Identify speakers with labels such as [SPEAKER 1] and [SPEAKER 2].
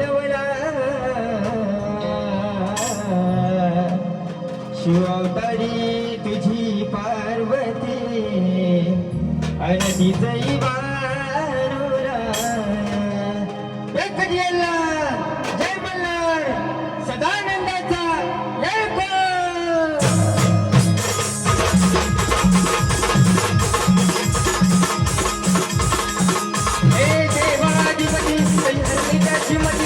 [SPEAKER 1] डवला शिवबडी तुझी पार्वती अन तिचई बारोरा एक Всем отдельно.